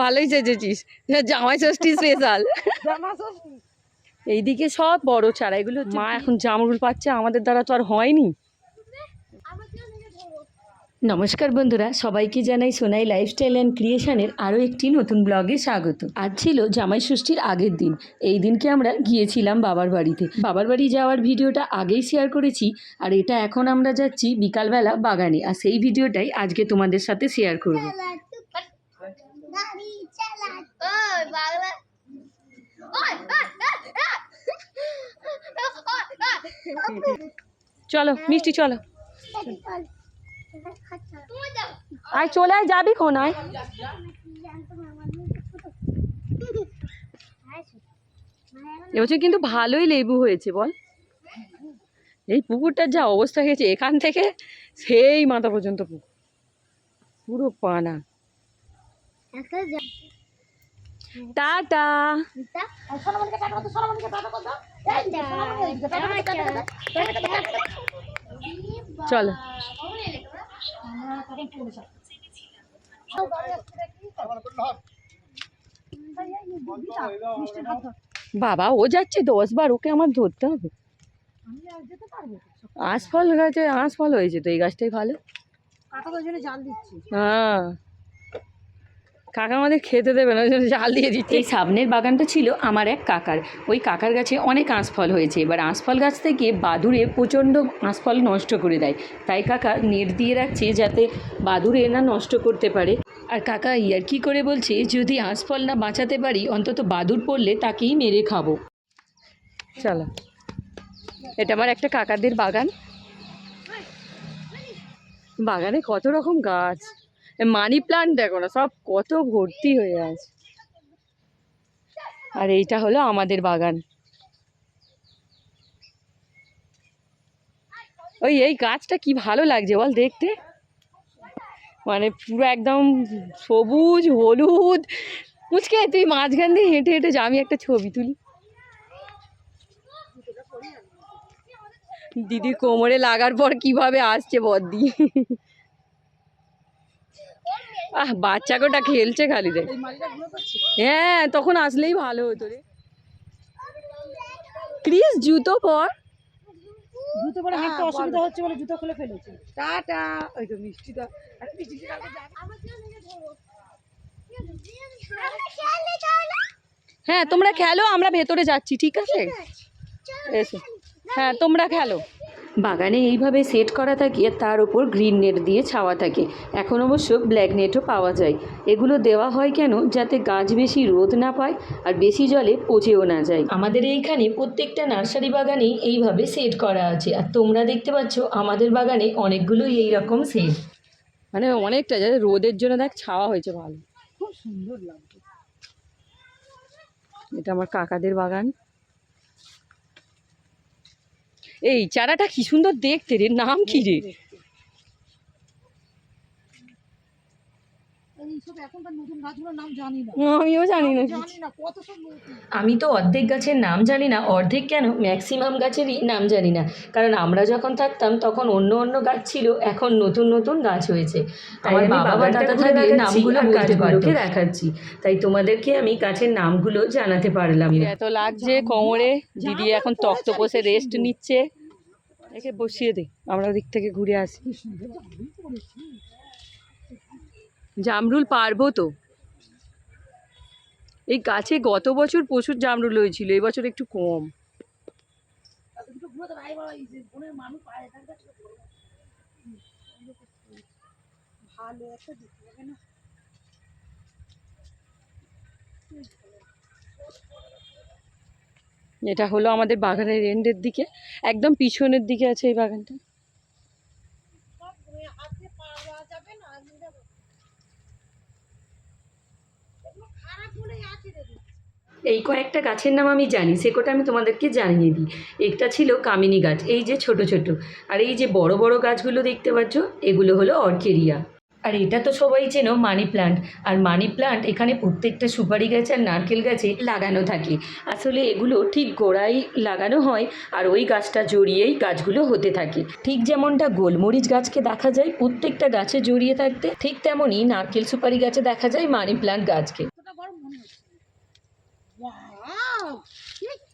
ভালোই সেজেছিস। জামাই ষষ্ঠী স্পেশাল এইদিকে সব বড় চারা এগুলো মা এখন জামরুল পাচ্ছে আমাদের দ্বারা তো আর হয়নি। নমস্কার বন্ধুরা সবাইকে জানাই সোনাই লাইফস্টাইল অ্যান্ড ক্রিয়েশনের আরও একটি নতুন ব্লগে স্বাগত। আজ ছিল জামাই ষষ্ঠীর আগের দিন। এই দিনকে আমরা গিয়েছিলাম বাবার বাড়িতে। বাবার বাড়ি যাওয়ার ভিডিওটা আগেই শেয়ার করেছি আর এটা এখন আমরা যাচ্ছি বিকালবেলা বাগানে। আর সেই ভিডিওটাই আজকে তোমাদের সাথে শেয়ার করব। গাড়ি চালা ওই বাংলা চলো মিষ্টি চলো। আয় চলে আয় যাবি কোন আয়। এবছর কিন্তু ভালোই লেবু হয়েছে বল। এই পুকুরটার যা অবস্থা হয়েছে এখান থেকে সেই মাথা পর্যন্ত পুকুর। পুরো পানা। টাটা। চলো। বাবা ও যাচ্ছে দশ বার ওকে আমার ধরতে হবে। আঁশফল গাছে আঁশফল হয়েছে তো এই গাছটাই ভালো। হ্যাঁ। কাকা আমাদের খেতে দেবে না ওই জন্য জাল দিয়ে দিচ্ছে। এই সামনের বাগানটা ছিল আমার এক কাকার। ওই কাকার গাছে অনেক আঁশফল হয়েছে। এবার আঁশফল গাছ থেকে বাদুড়ে প্রচণ্ড আঁশফল নষ্ট করে দেয়। তাই কাকা নেট দিয়ে রাখছে যাতে বাদুড়ে না নষ্ট করতে পারে। আর কাকা ইয়ার কি করে বলছে যদি আঁশফল না বাঁচাতে পারি অন্তত বাদুড় পড়লে তাকেই মেরে খাব। চলো। এটা আমার একটা কাকাদের বাগান। বাগানে কত রকম গাছ। মানি প্লান্ট দেখো না, সব কত ভর্তি হয়ে আছে। আর এইটা হলো আমাদের বাগান। ওই এই গাছটা কি ভালো লাগছে বল দেখতে। মানে পুরো একদম সবুজ, হলুদ। মুচকে, তুই মাঝখান দিয়ে হেঁটে হেঁটে যা, আমি একটা ছবি তুলি। দিদি কোমরে লাগার পর কীভাবে আসছে বদ্দি। আহ বাচ্চা গোটা খেলছে খালি রে হ্যাঁ তখন আসলেই ভালো হতো রে। ক্রিস জুতো পর। জুতো পরে হাঁটতে অসুবিধা হচ্ছে বলে জুতো খুলে ফেলেছে। টাটা। ওই তো মিষ্টিটা আরে মিষ্টি হ্যাঁ তোমরা খেলো আমরা ভেতরে যাচ্ছি ঠিক আছে? এসো। হ্যাঁ তোমরা খেলো। বাগানে এইভাবে সেট করা থাকে আর তার উপর গ্রিন নেট দিয়ে ছাওয়া থাকে। এখন অবশ্য ব্ল্যাক নেটও পাওয়া যায়। এগুলো দেওয়া হয় কেন? যাতে গাছ বেশি রোদ না পায় আর বেশি জলে পচেও না যায়। আমাদের এইখানে প্রত্যেকটা নার্সারি বাগানেই এইভাবে সেট করা আছে। আর তোমরা দেখতে পাচ্ছ আমাদের বাগানে অনেকগুলোই এই রকম সেট। মানে অনেকটা যাতে রোদের জন্য দেখ ছাওয়া হয়েছে ভালো। খুব সুন্দর লাগছে। এটা আমার কাকাদের বাগান। এই চারাটা কি সুন্দর দেখতে রে নাম কি রে এইসব এখনকার নতুন গাছগুলোর নাম জানি না আমিও জানি না জানি না কত সব নতুন। আমি তো অর্ধেক গাছের নাম জানি না অর্ধেক কেন? ম্যাক্সিমাম গাছেরই নাম জানি না। কারণ আমরা যখন থাকতাম তখন অন্য অন্য গাছ ছিল এখন নতুন নতুন গাছ হয়েছে। আমার বাবা দাদা নামগুলো পারতো দেখাচ্ছি। তাই তোমাদেরকে আমি গাছের নামগুলো জানাতে পারলাম। এত লাগছে কোমরে। দিদি এখন তক্ত বসে রেস্ট নিচ্ছে। একে বসিয়ে দে আমরা ওদিক থেকে ঘুরে আসি। জামরুল পারব তো। এই গাছে গত বছর প্রচুর জামরুল হয়েছিল, এই বছর একটু কম। এটা হলো আমাদের বাগানের এন্ডের দিকে, একদম পিছনের দিকে আছে এই বাগানটা সব ঘুরে হাতে পাওয়া যাবে না আমি যাব এগুলো খারাপ বলেই আছে রে এই কয়েকটা গাছের নাম আমি জানি, সে কটা আমি তোমাদেরকে জানিয়ে দিই। একটা ছিল কামিনী গাছ, এই যে ছোট ছোট। আর এই যে বড় বড় গাছগুলো দেখতে পাচ্ছ, এগুলো হলো অর্কেরিয়া। আর এটা তো সবাই চেনো, মানি প্লান্ট। আর মানি প্লান্ট, এখানে প্রত্যেকটা সুপারি গাছ আর নারকেল গাছে লাগানো থাকে। আসলে এগুলো ঠিক গোড়ায় লাগানো হয়, আর ওই গাছটা জড়িয়েই গাছগুলো হতে থাকে। ঠিক যেমনটা গোলমরিচ গাছকে দেখা যায়, প্রত্যেকটা গাছে জড়িয়ে থাকতে, ঠিক তেমনই নারকেল সুপারি গাছে দেখা যায় মানি প্লান্ট গাছকে।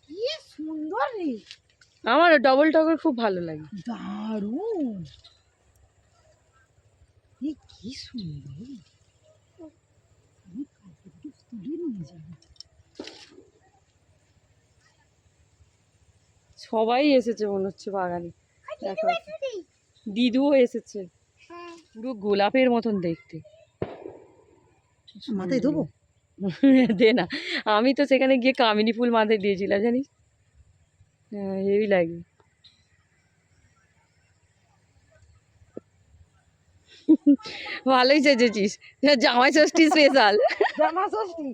কি সুন্দর রে। আমার ডবল টগর খুব ভালো লাগে। দারুণ। কি সুন্দর। সবাই এসেছে মনে হচ্ছে বাগানে দেখো। দিদুও এসেছে। পুরো গোলাপের মতন দেখতে। মাথায় দেবো দে না। আমি তো সেখানে গিয়ে কামিনী ফুল মাথায় দিয়েছিলাম, জানিস? হ্যাঁ হেভি লাগে। ভালোই সেজেছিস। জামাই ষষ্ঠী স্পেশাল জামা ষষ্ঠী?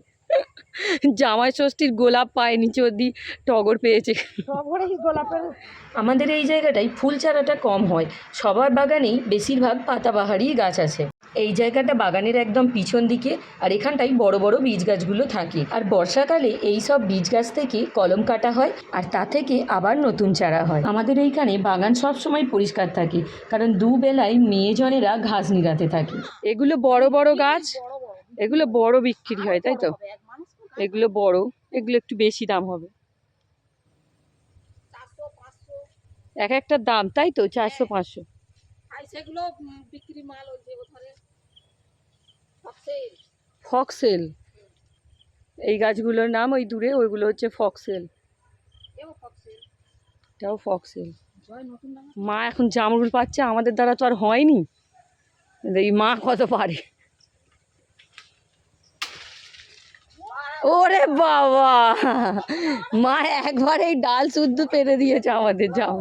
জামাই ষষ্ঠীর গোলাপ পায় নিচে অব্দি টগর পেয়েছে। গোলাপের আমাদের এই জায়গাটায় ফুল চারাটা কম হয়। সবার বাগানেই বেশিরভাগ পাতাবাহারি গাছ আছে। এই জায়গাটা বাগানের একদম পিছন দিকে আর এখানটায় বড় বড় বীজ গাছগুলো থাকে। আর বর্ষাকালে এই সব বীজ গাছ থেকে কলম কাটা হয় আর তা থেকে আবার নতুন চারা হয়। আমাদের এইখানে বাগান সব সময় পরিষ্কার থাকে কারণ দুবেলায় মেয়েজনেরা ঘাস নিগাতে থাকে। এগুলো বড় বড় গাছ এগুলো বড় বিক্রি হয় তাই তো? এগুলো বড় এগুলো একটু বেশি দাম হবে। এক একটা দাম তাই তো? চারশো পাঁচশো। সেগুলো বিক্রি মাল ওই যে ফক্সেল এই গাছগুলোর নাম ওই দূরে ওইগুলো হচ্ছে ফক্সেল এটাও ফক্সেল মা এখন জামরুল পাচ্ছে আমাদের দ্বারা তো আর হয়নি। এই মা কত পারে? ওরে বাবা। মা একবার এই ডাল শুদ্ধ পেরে দিয়েছে আমাদের জামরুল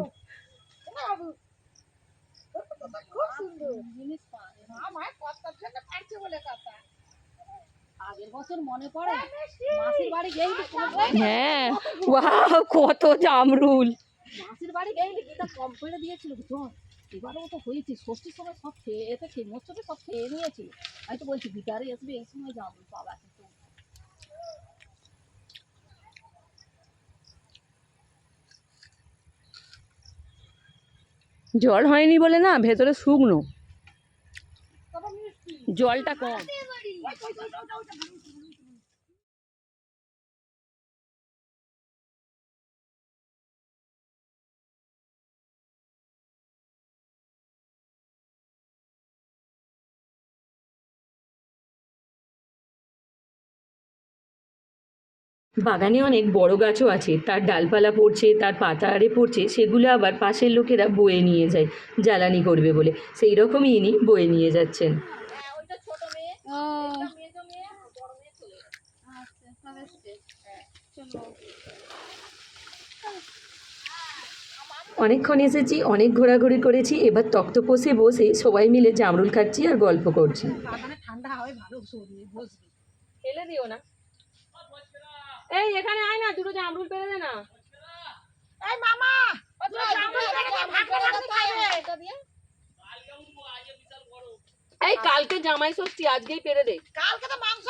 গেই হ্যাঁ কত জামরুল। ষষ্ঠীর সময় সব খেয়ে খেয়ে নিয়েছিল। আমি তো বলছি গিটারে আসবে, এই সময় যাব বাবা জল হয়নি বলে না ভেতরে শুকনো। জলটা কম। বাগানে অনেক বড় গাছও আছে। তার ডালপালা পড়ছে তার পাতা আরে পড়ছে সেগুলো আবার পাশের লোকেরা বয়ে নিয়ে যায় জ্বালানি করবে বলে। সেই রকমই ইনি বয়ে নিয়ে যাচ্ছেন। গেছে আচ্ছা চলো। অনেকক্ষণ এসেছি অনেক ঘোরাঘুরি করেছি এবার তক্ত তক্তপোষে বসে সবাই মিলে জামরুল খাচ্ছি আর গল্প করছি। ঠান্ডা হয় ভালো ফেলে দিও না। এই এখানে আয় না দুটো জামরুল পেরে দে না। এই মামা ও জামরুল পেড়ে দে, ভাগ করে ভাগ খাবে এই কালকে জামাই ষষ্ঠী আজকেই পেরে দে। কালকে তো মাংস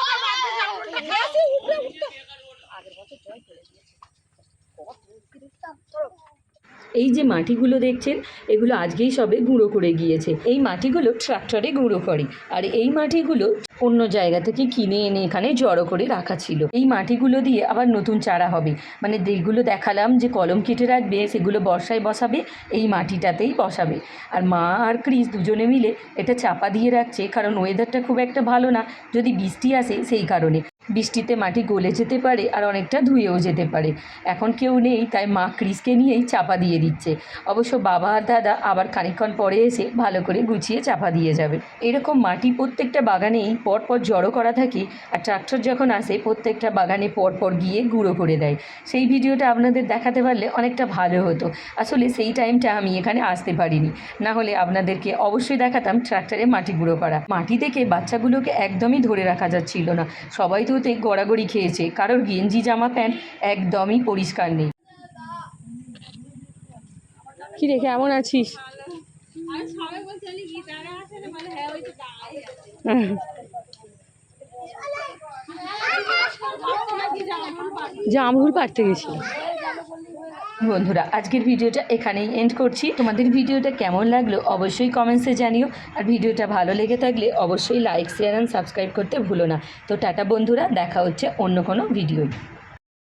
এই যে মাটিগুলো দেখছেন এগুলো আজকেই সবে গুঁড়ো করে গিয়েছে। এই মাটিগুলো ট্রাক্টরে গুঁড়ো করে। আর এই মাটিগুলো অন্য জায়গা থেকে কিনে এনে এখানে জড়ো করে রাখা ছিল। এই মাটিগুলো দিয়ে আবার নতুন চারা হবে। মানে যেগুলো দেখালাম যে কলম কেটে রাখবে, সেগুলো বর্ষায় বসাবে, এই মাটিটাতেই বসাবে। আর মা আর ক্রিস দুজনে মিলে এটা চাপা দিয়ে রাখছে, কারণ ওয়েদারটা খুব একটা ভালো না। যদি বৃষ্টি আসে, সেই কারণে। বৃষ্টিতে মাটি গলে যেতে পারে আর অনেকটা ধুয়েও যেতে পারে। এখন কেউ নেই, তাই মা ক্রিসকে নিয়েই চাপা দিয়ে দিচ্ছে। অবশ্য বাবা আর দাদা আবার খানিকক্ষণ পরে এসে ভালো করে গুছিয়ে চাপা দিয়ে যাবে। এরকম মাটি প্রত্যেকটা বাগানেই পরপর জড়ো করা থাকি আর ট্রাক্টর যখন আসে প্রত্যেকটা বাগানে পরপর গিয়ে গুঁড়ো করে দেয়। সেই ভিডিওটা আপনাদের দেখাতে পারলে অনেকটা ভালো হতো। আসলে সেই টাইমটা আমি এখানে আসতে পারিনি। না হলে আপনাদেরকে অবশ্যই দেখাতাম ট্রাক্টরে মাটি গুঁড়ো করা। মাটি থেকে বাচ্চাগুলোকে একদমই ধরে রাখা যাচ্ছিল না। সবাই তো ওতে গড়াগড়ি খেয়েছে। কারোর গেঞ্জি জামা প্যান্ট একদমই পরিষ্কার নেই। কি রে কেমন আছিস? জামরুল পাড়তে গেছি বন্ধুরা, আজকের ভিডিওটা এখানেই এন্ড করছি। তোমাদের ভিডিওটা কেমন লাগল অবশ্যই কমেন্টসে জানিও। আর ভিডিওটা ভালো লেগে থাকলে অবশ্যই লাইক শেয়ার অ্যান্ড সাবস্ক্রাইব করতে ভুলো না। তো টাটা বন্ধুরা, দেখা হচ্ছে অন্য কোনো ভিডিওয়।